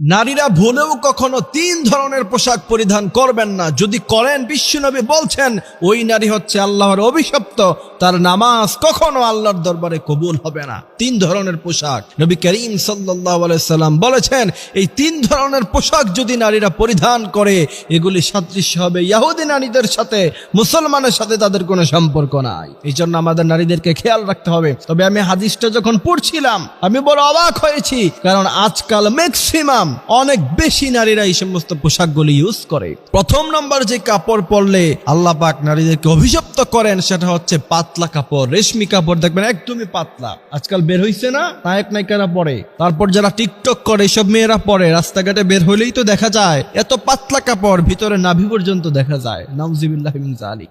নারীরা ভুলেও কখনো তিন ধরনের পোশাক পরিধান করবেন না। যদি করেন, বিশ্বনবী বলছেন, ওই নারী হচ্ছে আল্লাহর অভিশপ্ত, তার নামাজ কখনো আল্লাহর দরবারে কবুল হবে না। তিন ধরনের পোশাক। নবী করিম সাল্লাম বলেছেন, এই তিন ধরনের পোশাক যদি নারীরা পরিধান করে, এগুলি সাদৃশ্য হবে ইয়াহুদি নারীদের সাথে, মুসলমানের সাথে তাদের কোনো সম্পর্ক নাই। এই জন্য আমাদের নারীদেরকে খেয়াল রাখতে হবে। তবে আমি হাদিসটা যখন পড়ছিলাম, আমি বড় অবাক হয়েছি, কারণ আজকাল ম্যাক্সিমাম অনেক বেশি নারীরা এই সমস্ত পোশাকগুলি ইউজ করে। প্রথম নম্বর যে কাপড় পরলে আল্লাহ পাক নারীদেরকে অভিশপ্ত করেন, সেটা হচ্ছে পাতলা কাপড়, রেশমি কাপড়। দেখবেন একদমই পাতলা। আজকাল বের হইছে না, নায়ক নায়িকারা পরে। তারপর যারা টিকটক করে সব মেয়েরা পরে। রাস্তাঘাটে বের হইলেই তো দেখা যায়, এত পাতলা কাপড় ভিতরে নাভি পর্যন্ত দেখা যায়। নাউজিবিল্লাহ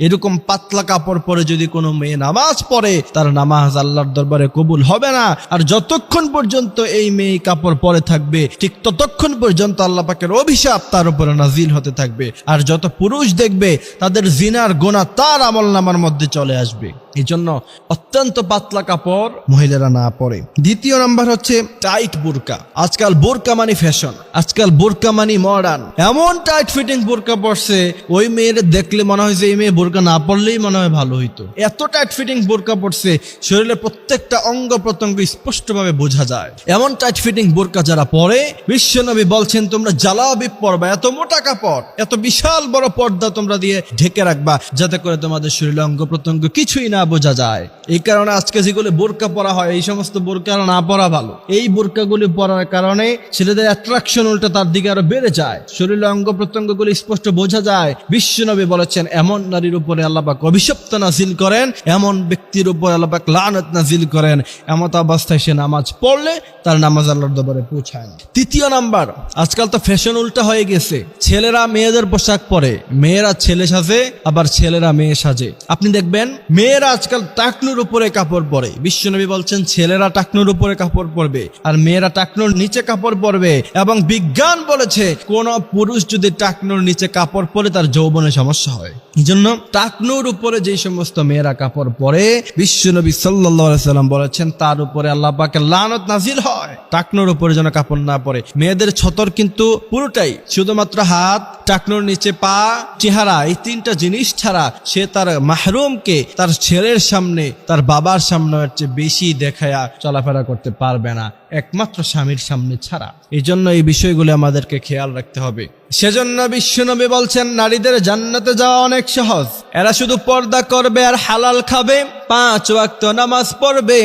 এরকম পাতলা কাপড় পরে যদি কোনো মেয়ে নামাজ পড়ে, তার নামাজ আল্লাহর দরবারে কবুল হবে না। আর যতক্ষণ পর্যন্ত এই মেয়ে কাপড় পরে থাকবে, ঠিক ততক্ষণ পর্যন্ত আল্লাহ পাকের অভিশাপ তার উপরে নাজিল হতে থাকবে। আর যত পুরুষ দেখবে, তাদের জিনার গোনা তার আমল নামার মধ্যে চলে আসবে। এই জন্য অত্যন্ত পাতলা কাপড় মহিলারা না পরে। দ্বিতীয় নাম্বার হচ্ছে টাইট বোরকা আজকাল বোরকা মানে ফ্যাশন আজকাল বোরকা মানে মডার্ন এমন টাইট ফিটিং বোরকা পরছে, ওই মেয়ের দেখলে মনে হয় যে এই মেয়ে বোরকা না পরলেই মনে হয় ভালো হইতো। এত টাইট ফিটিং বোরকা পরছে শরীরের প্রত্যেকটা অঙ্গ প্রত্যঙ্গ স্পষ্টভাবে বোঝা যায়। এমন টাইট ফিটিং বোরকা যারা পরে, বিশ্বনবী বলছেন, তোমরা জ্বালাবি পরবা, এত মোটা কাপড়, এত বিশাল বড় পর্দা তোমরা দিয়ে ঢেকে রাখবা, যাতে করে তোমাদের শরীরে অঙ্গ প্রত্যঙ্গ কিছুই না বোঝা যায়। এই কারণে আজকে যেগুলো বোরকা পরা হয়, এই সমস্ত বোরকা না পরা ভালো। এই বোরকাগুলি পরার কারণে ছেলেদের অ্যাট্রাকশন উল্টা তার দিকে আরও বেড়ে যায়। শরীরে অঙ্গ প্রত্যঙ্গগুলি স্পষ্ট বোঝা যায়। বিশ্বনবী বলেছেন, এমন নারীর উপরে আল্লাপাক অভিশপ্ত নাজিল করেন, এমন ব্যক্তির উপর আল্লাপাক লানত নাজিল করেন। এমত অবস্থায় সে নামাজ পড়লে তার নামাজ আল্লাহর দরবারে পৌঁছায় না। তৃতীয় নাম্বার, আজকাল তো ফ্যাশন উল্টা হয়ে গেছে। ছেলেরা মেয়েদের পোশাক পরে, মেয়েরা ছেলে সাজে, আবার ছেলেরা মেয়ে সাজে। আপনি দেখবেন, মেয়েরা আজকাল টাকনুর উপরে কাপড় পরে। বিশ্বনবী বলছেন, ছেলেরা টাকনুর উপরে কাপড় পরবে আর মেয়েরা টাকনুর নিচে কাপড় পরবে। এবং বিজ্ঞান বলেছে, কোন পুরুষ যদি টাকনুর নিচে কাপড় পরে, তার যৌবনে সমস্যা হয়। এই জন্য টাকনুর উপরে যে সমস্ত মেয়েরা কাপড় পরে, বিশ্বনবী সাল্লাম বলেছেন, তার উপরে আল্লাহ পাকে লানত নাজিল হয়। টাকনুর উপরে যেন কাপড় না পরে। মেয়েদের ছতর কিন্তু পুরোটাই, শুধুমাত্র হাত, টাকনুর নিচে পা, চেহারা, এই তিনটা জিনিস ছাড়া সে তার মাহরুমকে, তার ছেলের সামনে, তার বাবার সামনে হচ্ছে বেশি দেখায়া চলাফেরা করতে পারবে না, একমাত্র স্বামীর সামনে ছাড়া। এই জন্য এই বিষয়গুলো আমাদেরকে খেয়াল রাখতে হবে। সেজন্য বিশ্বনবী বলছেন, নারীদের জান্নাতে যাওয়া অনেক সহজ। এরা শুধু পর্দা করবে আর হালাল খাবে। পাঁচ ওয়াক্ত নামাজ পড়বে।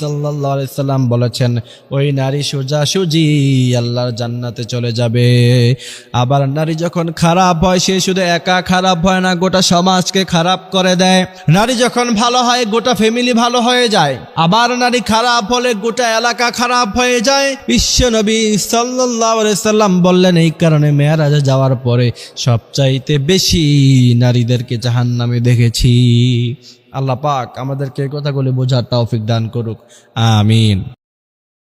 সাল্লাল্লাহু আলাইহি সাল্লাম বলেছেন, ওই নারী সোজা সুজি আল্লাহর জান্নাতে চলে যাবে। আবার নারী যখন খারাপ হয়, সে শুধু একা খারাপ হয় না, গোটা সমাজকে খারাপ করে দেয়। নারী যখন ভালো হয়, গোটা ফ্যামিলি ভালো হয়ে যায়। আবার নারী খারাপ হলে গোটা এলাকা খারাপ হয়ে যায়। সাল্লাল্লাহু আলাইহি সাল্লাম বললেন, এই কারণে মেয়ারাজে যাওয়ার পরে সবচাইতে বেশি নারীদেরকে জাহান্নামে দেখেছি। আল্লাহ পাক আমাদেরকে কথাগুলি বোঝার তৌফিক দান করুক। আমিন।